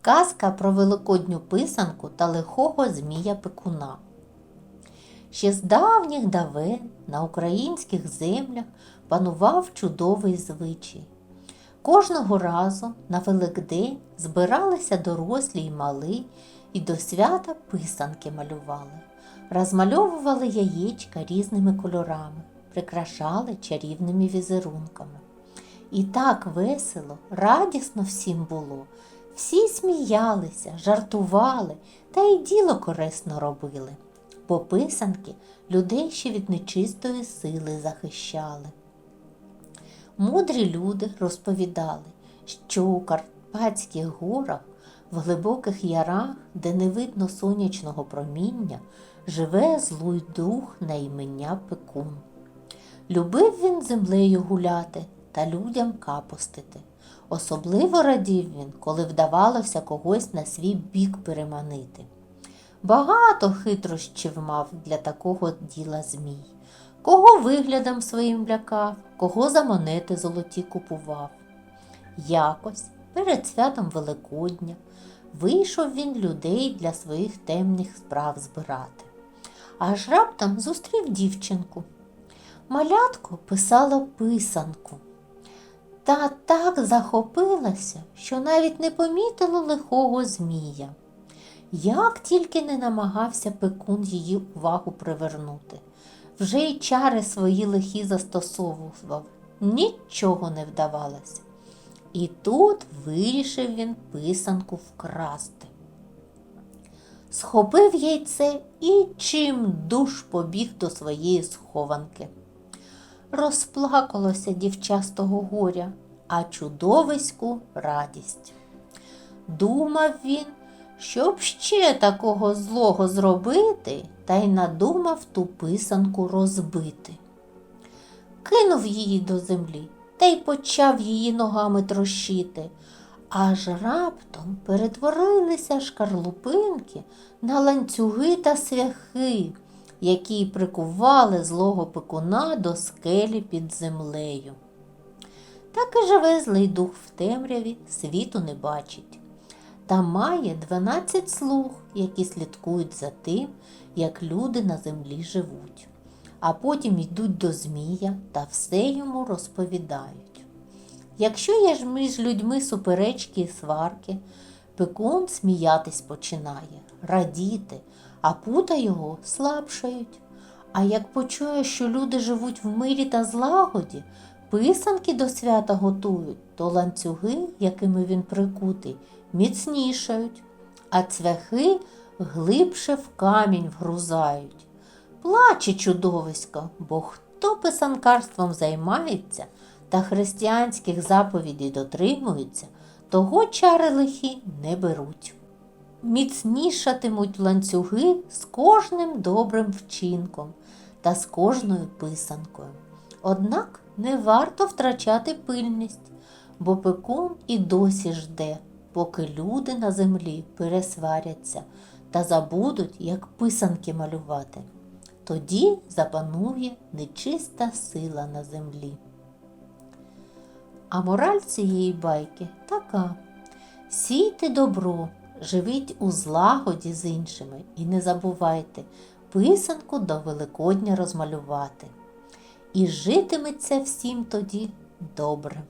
Казка про великодню писанку та лихого змія пекуна. Ще з давніх давен на українських землях панував чудовий звичай. Кожного разу на Великдень збиралися дорослі й мали і до свята писанки малювали. Розмальовували яєчка різними кольорами, прикрашали чарівними візерунками. І так весело, радісно всім було. Всі сміялися, жартували та й діло корисно робили. Бо писанки людей ще від нечистої сили захищали. Мудрі люди розповідали, що у Карпатських горах, в глибоких ярах, де не видно сонячного проміння, живе злий дух на імення Пекун. Любив він землею гуляти та людям капостити. Особливо радів він, коли вдавалося когось на свій бік переманити. Багато хитрощів мав для такого діла змій. Кого виглядом своїм лякав, кого за монети золоті купував. Якось перед святом Великодня вийшов він людей для своїх темних справ збирати. Аж раптом зустрів дівчинку. Малятко писала писанку. Та так захопилася, що навіть не помітила лихого змія. Як тільки не намагався пекун її увагу привернути, вже й чари свої лихі застосовував, нічого не вдавалося. І тут вирішив він писанку вкрасти. Схопив яйце і чим душ побіг до своєї схованки. Розплакалося дівча з того горя, а чудовиську радість. Думав він, щоб ще такого злого зробити, та й надумав ту писанку розбити. Кинув її до землі та й почав її ногами трощити. Аж раптом перетворилися шкарлупинки на ланцюги та свяхи, які прикували злого пекуна до скелі під землею. Так і живе злий дух в темряві, світу не бачить. Та має дванадцять слуг, які слідкують за тим, як люди на землі живуть, а потім йдуть до Змія та все йому розповідають. Якщо є ж між людьми суперечки і сварки, пекун сміятись починає, радіти, а пута його слабшають. А як почує, що люди живуть в мирі та злагоді, писанки до свята готують, то ланцюги, якими він прикутий, міцнішають, а цвяхи глибше в камінь вгрузають. Плаче чудовисько, бо хто писанкарством займається та християнських заповідей дотримується, того чари лихі не беруть. Міцнішатимуть ланцюги з кожним добрим вчинком та з кожною писанкою. Однак не варто втрачати пильність, бо пекун і досі жде, поки люди на землі пересваряться та забудуть, як писанки малювати. Тоді запанує нечиста сила на землі. А мораль цієї байки така: сійте добро, живіть у злагоді з іншими і не забувайте писанку до Великодня розмалювати. І житиметься всім тоді добре.